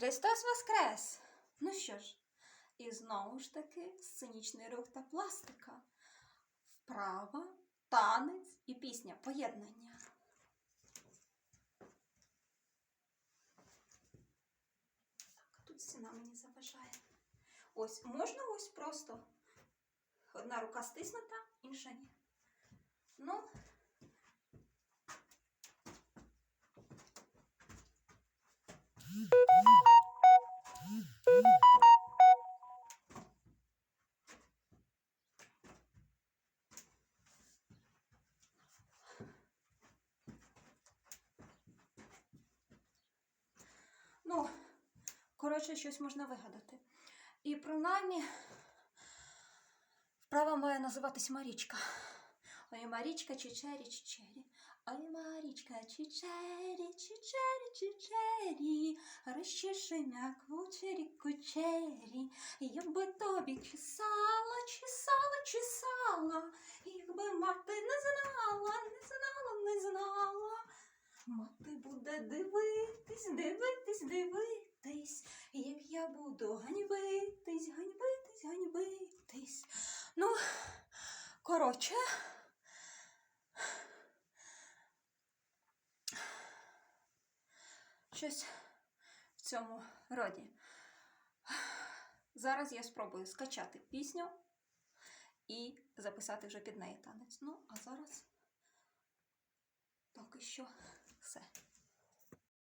Христос Воскрес! Ну що ж, і знову ж таки сценічний рух та пластика. Вправа, танець і пісня. Поєднання. Так, тут стіна мені заважає. Ось, можна ось просто. Одна рука стиснута, інша ні. Ну, ну, коротше, щось можна вигадати. І принаймні вправа має називатись Марічка. Ой, Марічка, чичері, чичері. Ой, Марічка, чичері, чичері, чичері. Розчеши м'я кучері, кучері. Якби тобі чесала, чесала, чесала. Якби мати не знала, не знала, не знала. Мати буде дивитись, дивитись, дивитись, як я буду ганьбитись, ганьбитись, ганьбитись. Ну, коротше. Щось в цьому роді. Зараз я спробую скачати пісню і записати вже під неї танець. Ну, а зараз поки що все.